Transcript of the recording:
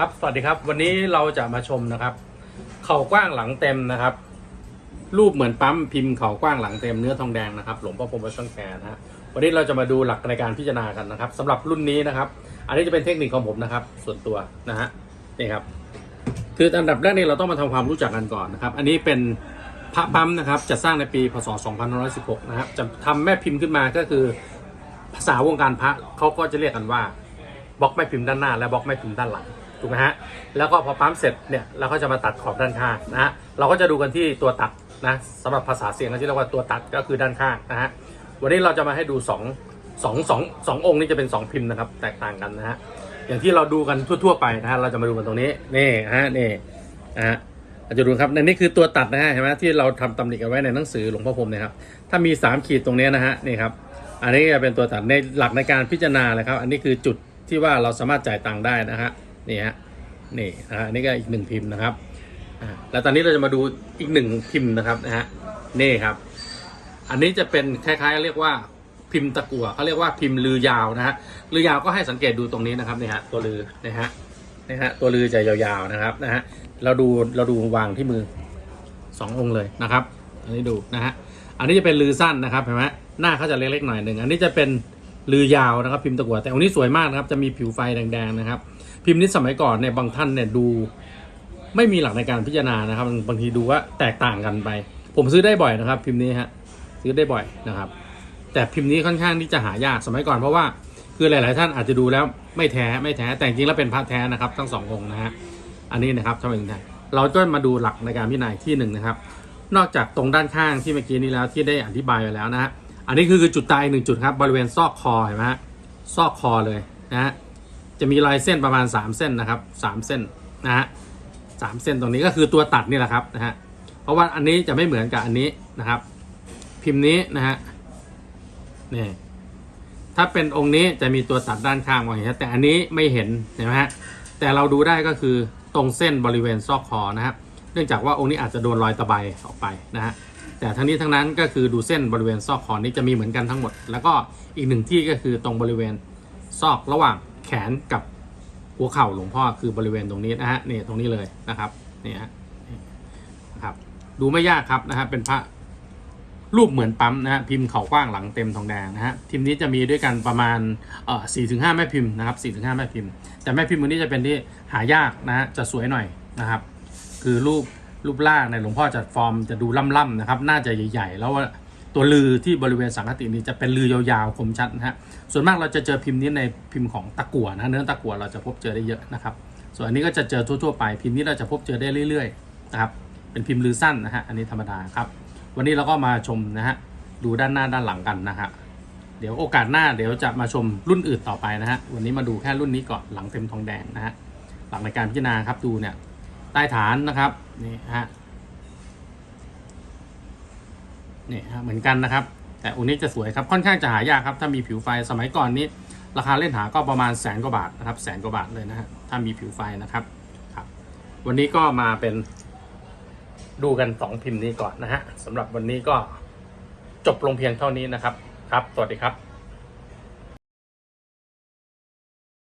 ครับ สวัสดีครับ วันนี้เราจะมาชมนะครับ เข่ากว้างหลังเต็มนะครับ รูปเหมือนปั๊มพิมพ์เข่ากว้างหลังเต็มเนื้อทองแดงนะครับหลวงพ่อพรมวัดช่างแคนะฮะวันนี้เราจะมาดูหลักในการพิจารณากันนะครับสำหรับรุ่นนี้นะครับ อันนี้จะเป็นเทคนิคของผมนะครับ ส่วนตัวนะฮะนี่ครับคืออันดับแรกนี่เราต้องมาทำความรู้จักกันก่อนนะครับ อันนี้เป็นพระปั๊มนะครับจะสร้างในปีพศ 2516 นะครับจะทำแม่พิมพ์ขึ้นมาก็คือ ภาษาวงการพระเขาก็จะเรียกกันว่าบล็อกแม่พิมพ์ด้านหน้า และบล็อกแม่พิมพ์ด้านหลัง ถูกไหมฮะแล้วก็พอปั๊มเสร็จเนี่ยเราก็จะมาตัดขอบด้านข้างนะฮะเราก็จะดูกันที่ตัวตัดนะสำหรับภาษาเสียงเขาที่เรียกว่าตัวตัดก็คือด้านข้างนะฮะวันนี้เราจะมาให้ดูสองสองสองสององค์นี้จะเป็นสองพิมพ์นะครับ แตกต่างกันนะฮะอย่างที่เราดูกันทั่ว ๆ ไปนะฮะเราจะมาดูกันตรงนี้นี่ฮะนี่นะฮะเราจะดูครับในนี้คือตัวตัดนะฮะเห็นไหมที่เราทำตำหนิกันไว้ในหนังสือหลวงพ่อพรมเนี่ยครับถ้ามีสามขีดตรงนี้นะฮะนี่ครับอันนี้จะเป็นตัวตัดในหลักในการพิจารณาเลยครับ อันนี้คือจุดที่ว่าเราสามารถจ่ายตังค์ได้นะฮะ นี่ฮะนี่อันนี้ก็อีกหนึ่งพิมพ์นะครับอ่าแล้วตอนนี้เราจะมาดูอีกหนึ่งพิมพ์นะครับนะฮะนี่ครับ อันนี้จะเป็นคล้ายๆเรียกว่าพิมพ์ตะกั่วเขาเรียกว่าพิมพ์ลือยาวนะฮะลือยาวก็ให้สังเกตดูตรงนี้นะครับนี่ฮะตัวลือนะฮะนี่ฮะตัวลือจะยาวๆนะครับนะฮะเราดูเราดูวางที่มือสององค์เลยนะครับ อันนี้ดูนะฮะอันนี้จะเป็นลือสั้นนะครับเห็นไหมหน้าเขาจะเล็กๆหน่อยหนึ่งอันนี้จะเป็นลือยาวนะครับ พิมพ์ตะกั่วแต่องค์นี้สวยมากนะครับจะมีผิวไฟแดงๆนะครับ พิมพ์นี้สมัยก่อนเนี่ยบางท่านเนี่ยดู ไม่มีหลักในการพิจารณานะครับบางทีดูว่าแตกต่างกันไป ผมซื้อได้บ่อยนะครับ พิมพ์นี้ฮะซื้อได้บ่อยนะครับ แต่พิมพ์นี้ค่อนข้างที่จะหายากสมัยก่อนเพราะว่าคือหลาย ๆ ท่านอาจจะดูแล้วไม่แท้ไม่แท้แต่จริงๆแล้วเป็นพระแท้นะครับ ทั้งสององค์นะฮะอันนี้นะครับทำไมถึงแท้เราก็มาดูหลักในการพิจารณาที่หนึ่งนะครับ นอกจากตรงด้านข้างที่เมื่อกี้นี้แล้วที่ได้อธิบายไปแล้วนะฮะอันนี้คือคือจุดตายหนึ่งจุดครับบริเวณซอกคอเห็นไหมฮะซอกคอเลยนะฮะ จะมีรอยเส้นประมาณ 3 เส้นนะครับ 3 เส้นนะฮะสามเส้นตรงนี้ก็คือตัวตัดนี่แหละครับนะฮะเพราะว่าอันนี้จะไม่เหมือนกับอันนี้นะครับ พิมพ์นี้นะฮะนี่ถ้าเป็นองค์นี้จะมีตัวตัดด้านข้างวางอย่างนี้แต่อันนี้ไม่เห็นเห็นไหมฮะแต่เราดูได้ก็คือตรงเส้นบริเวณซอกคอนะครับเนื่องจากว่าองค์นี้อาจจะโดนรอยตะไบออกไปนะฮะแต่ทั้งนี้ทั้งนั้นก็คือดูเส้นบริเวณซอกคอนี้จะมีเหมือนกันทั้งหมด แล้วก็อีกหนึ่งที่ก็คือตรงบริเวณซอกระหว่าง แขนกับหัวเข่าหลวงพ่อคือบริเวณตรงนี้นะฮะนี่ตรงนี้เลยนะครับนี่ฮะนะครับ ดูไม่ยากครับนะฮะเป็นพระรูปเหมือนปั๊มนะฮะพิมพ์เข่ากว้างหลังเต็มทองแดงนะฮะพิมนี้จะมีด้วยกันประมาณเอ่อสี่ถึงห้าแม่พิมพ์นะครับสี่ถึงห้าแม่พิมพ์ แต่แม่พิมพ์มือนี้จะเป็นที่หายากนะฮะจะสวยหน่อยนะครับ คือรูปรูปร่างในหลวงพ่อจะฟอร์มจะดูล่ำๆนะครับ น่าจะใหญ่ๆ แล้วว่า ตัวลือที่บริเวณสังคตินี้จะเป็นลือยาวๆคมชัดนะฮะส่วนมากเราจะเจอพิมพ์นี้ในพิมพ์ของตะกั่วนะเนื้อตะกั่วเราจะพบเจอได้เยอะนะครับ ส่วนอันนี้ก็จะเจอทั่วๆไปพิมพ์นี้เราจะพบเจอได้เรื่อยๆนะครับเป็นพิมพ์ลือสั้นนะฮะอันนี้ธรรมดาครับวันนี้เราก็มาชมนะฮะดูด้านหน้าด้านหลังกันนะฮะเดี๋ยวโอกาสหน้าเดี๋ยวจะมาชมรุ่นอื่นต่อไปนะฮะวันนี้มาดูแค่รุ่นนี้ก่อนหลังเต็มทองแดงนะฮะหลังในการพิจารณาครับดูเนี่ยใต้ฐานนะครับนี่ฮะ นี่ฮะเหมือนกันนะครับ แต่องค์นี้จะสวยครับค่อนข้างจะหายากครับถ้ามีผิวไฟสมัยก่อนนี้ ราคาเล่นหาก็ประมาณแสนกว่าบาทนะครับแสนกว่าบาทเลยนะฮะถ้ามีผิวไฟนะครับครับ วันนี้ก็มาเป็น ดูกันสองพิมพ์นี้ก่อนนะฮะสำหรับวันนี้ก็จบลงเพียงเท่านี้นะครับครับ สวัสดีครับ